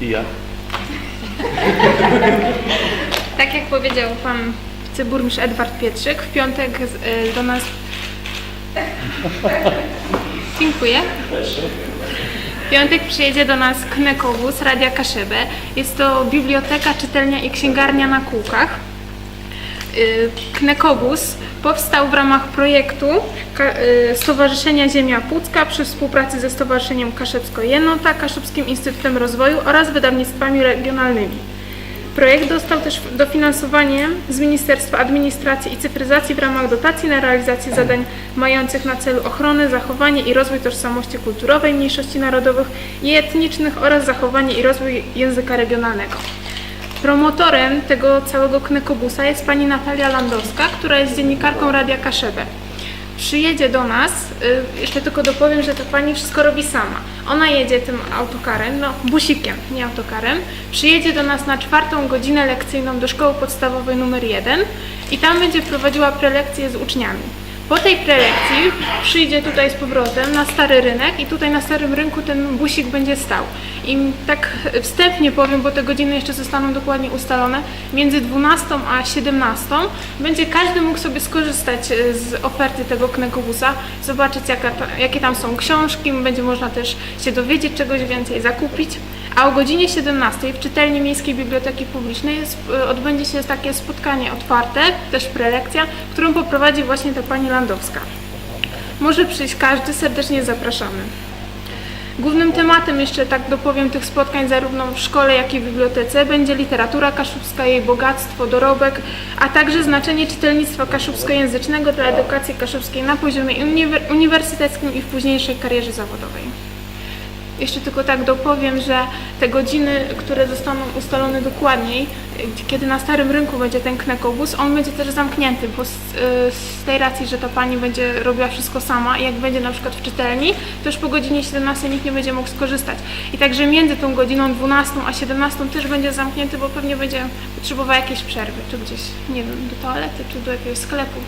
I ja. Tak jak powiedział pan wiceburmistrz Edward Pietrzyk, w piątek z- y, do nas... Dziękuję. W piątek przyjedzie do nas Knekobus Radia Kaszebę. Jest to biblioteka, czytelnia i księgarnia na kółkach. Y, Knekobus powstał w ramach projektu y, Stowarzyszenia Ziemia Pucka przy współpracy ze Stowarzyszeniem Kaszebsko-Jenota, Kaszubskim Instytutem Rozwoju oraz wydawnictwami regionalnymi. Projekt dostał też dofinansowanie z Ministerstwa Administracji i Cyfryzacji w ramach dotacji na realizację zadań mających na celu ochronę, zachowanie i rozwój tożsamości kulturowej mniejszości narodowych i etnicznych oraz zachowanie i rozwój języka regionalnego. Promotorem tego całego knekobusa jest pani Natalia Landowska, która jest dziennikarką Radia Kaszebę. Przyjedzie do nas, y, jeszcze tylko dopowiem, że ta pani wszystko robi sama. Ona jedzie tym autokarem, no busikiem, nie autokarem. Przyjedzie do nas na czwartą godzinę lekcyjną do szkoły podstawowej numer 1 i tam będzie prowadziła prelekcje z uczniami. Po tej prelekcji przyjdzie tutaj z powrotem na stary rynek i tutaj na starym rynku ten busik będzie stał. I tak wstępnie powiem, bo te godziny jeszcze zostaną dokładnie ustalone, między 12 a 17 będzie każdy mógł sobie skorzystać e, z oferty tego knekobusa, zobaczyć jaka jakie tam są książki, będzie można też się dowiedzieć czegoś więcej, zakupić. A o godzinie 17 w czytelni Miejskiej Biblioteki Publicznej jest, e, odbędzie się takie spotkanie otwarte, też prelekcja, którą poprowadzi właśnie ta pani Landowska. Może przyjść każdy, serdecznie zapraszamy. Głównym tematem jeszcze tak dopowiem tych spotkań zarówno w szkole, jak i w bibliotece będzie literatura kaszubska, jej bogactwo, dorobek, a także znaczenie czytelnictwa kaszubskojęzycznego dla edukacji kaszubskiej na poziomie uniwer- uniwersyteckim i w późniejszej karierze zawodowej. Jeszcze tylko tak dopowiem, że te godziny, które zostaną ustalone dokładniej, kiedy na Starym Rynku będzie ten knekobus, on będzie też zamknięty, bo z, y, z tej racji, że ta pani będzie robiła wszystko sama jak będzie na przykład w czytelni, to już po godzinie 17 nikt nie będzie mógł skorzystać. I także między tą godziną 12 a 17 też będzie zamknięty, bo pewnie będzie potrzebował jakiejś przerwy, czy gdzieś, nie wiem, do toalety, czy do jakiegoś sklepu.